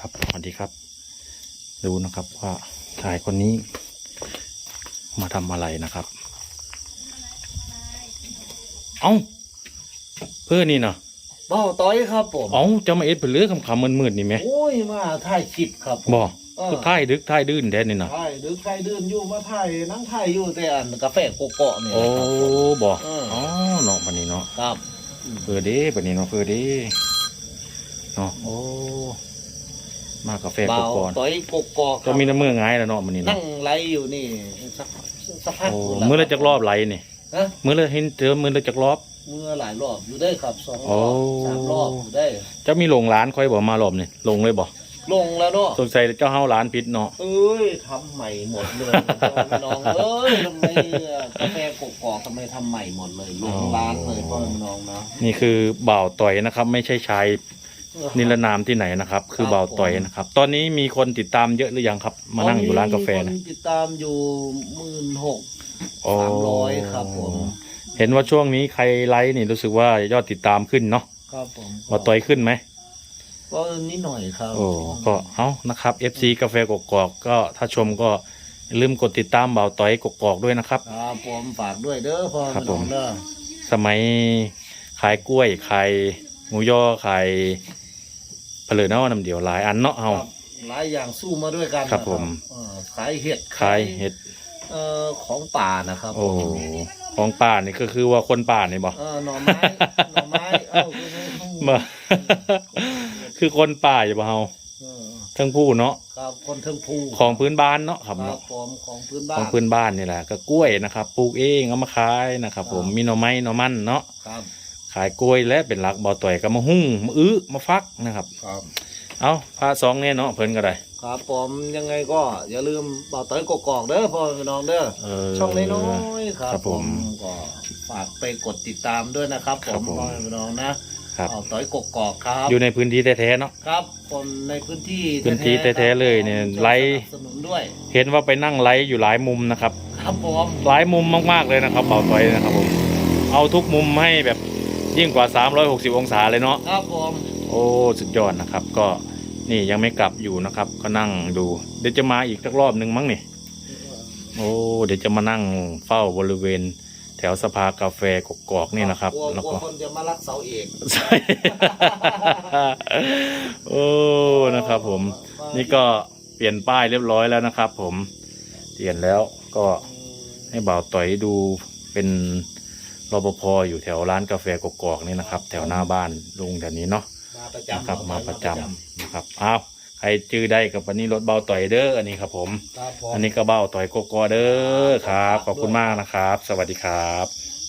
ครับสวัสดีครับ ดูนะครับว่าชายคนนี้ มาทำอะไรนะครับ เอ้าเพื่อนี่นะเบ้าต้อยครับผมเอ้าจะมาเอ็ดเปเลือคำคำมืดๆนี่ไหมโอ้ยมาถ่ายคลิปครับผมบ่เออคือท่ายดึกท่ายดื้นแดนนี่นะถ่ายหรือใครเดินอยู่มาถ่ายนั่งถ่ายอยู่แต่อันกาแฟโกโก้เนี่ยโอ้นะครับผมบ่เอออ๋อ๋อเนาะปันนี้เนาะครับเพื่อเด้ปันนี้เนาะเพื่อเด้เนาะโอ้ มากาแฟเบาก่อนต้อยโกโก้คก็รับมีน้ำมือง่ายแล้วเนาะมันนี่นั่เนาะงไลฟ์อยู่นี่สักสักพักโอ้ยู่มือละจักรอบไหลนี่ฮะมือละเห็นเจอมือละจักรอบ มือหลายรอบอยู่ได้ครับสองรโอ้อบสามรอบอยู่ได้ จะมีลงร้านค่อยบอกมารอบนี่ลงเลยบ่ลงแล้วเนาะสงสัยเจ้าเฮาร้านพิษเนาะ เอ้ยทำใหม่หมดเลยน้องเอ้ยทำไมกาแฟโกโก้ทำไมทำใหม่หมดเลยลงร้านเลยพ่อน้องนะนี่คือบ่าวต่อยนะครับ ไม่ใช่ชาย นิรนามที่ไหนนะครับ คือบ่าวต่อยนะครับ ตอนนี้มีคนติดตามเยอะหรือยังครับ มานั่งอยู่ร้านกาแฟตอนะมีคนติดตามอยู่หมื่นหกโอ้สามร้อยครับผมเห็นว่าช่วงนี้ใครไลฟ์นี่รู้สึกว่ายอดติดตามขึ้นเนาะครับผมบ่าวต่อยขึ้นไหมก็นิดหน่อยครับ โอ้ก็เอานะครับ FC กาแฟกกอกก็ถ้าชมก็อย่าลืมกดติดตามบ่าวต่อยกกอกด้วยนะครับครับผมฝากด้วยเด้อพ่อครับน้องผมเด้อสมัยขายกล้วยขายหมูย่อขาย เผลือเนาะน้ำเดียวหลายอันเนาะเอา ครับหลายอย่างสู้มาด้วยกันครับนะผมเออขายเห็ดขายเห็ด เอ่อของป่านะครับโอ้ของป่านี่ก็คือว่าคนป่านี่บ่ เออหน่อไม้หน่อไม้เอ้าคือไม่ต้องบ่คือคนป่าอย่าบ่เฮาเออทั้งผู้เนาะครับคนเทิงภูของพื้นบ้านเนาะคครัรับบเนาะผมของพื้นขบ้าองนพื้นบ้านนี่แหละก็กล้วยนะครับปลูกเองเอามาขายนะครับ ผมครับ มีหน่อไม้หน่อมันเนาะครับ ขายกล้วยและเป็นหลักบ่อต่อยก็มาหุ้งมาอื้อมาฟักนะครับ ครับ เอาพาสองเนี่ยเนาะเพิ่นก็ได้ ครับผมยังไงก็อย่าลืมบ่าวต้อยกกอกเด้อพ่อพี่น้องเด้อเออช่องน้อยๆครับครับผมก็ฝากไปกดติดตามด้วยนะครับคผรับมผม พ่อพี่น้องนะครับ บ่าวต้อยกกอกครับ อยู่ในพื้นที่แท้ๆเนาะ ครับคนในพื้นที่พื้นที่ๆครับแท้ๆเลยเนี่ยผมไลฟ์ สนับสนุนด้วยเห็นว่าไปนั่งไลฟ์อยู่หลายมุมนะครับ ครับผมหลายมุมมากๆเลยนะครับเบาต่อยนะครับผม เอาทุกมุมให้แบบ ยิ่งกว่า 360 องศาเลยเนาะครับผมโอ้สุดยอดนะครับ ก็นี่ยังไม่กลับอยู่นะครับ ก็นั่งดู เดี๋ยวจะมาอีกสักรอบหนึ่งมั้งนี่โอ้เดี๋ยวจะมานั่งเฝ้าบริเวณ แถวสภากาแฟกกอกนี่นะครับกลัวแล้วกลัวก็ คนจะมารักเสาเอกใช่โอ้นะครับ ผมนี่ก็เปลี่ยนป้ายเรียบร้อยแล้วนะครับ ผมเปลี่ยนแล้วก็ให้บ่าวต่อยดูเป็น รปภอยู่แถวร้านกาแฟกกอกนี่นะครับ แถวหน้าบ้านลุงแถวนี้เนาะมาประนะจำครับมาประจำนะครับอ้าวใครจื้อได้กับวันนี้รถเบาต่อยเด้ออันนี้ครับผม ครับผม อันนี้ก็เบาต่อยกกอเด้อครับ ขอบคุณมากนะครับ สวัสดีครับ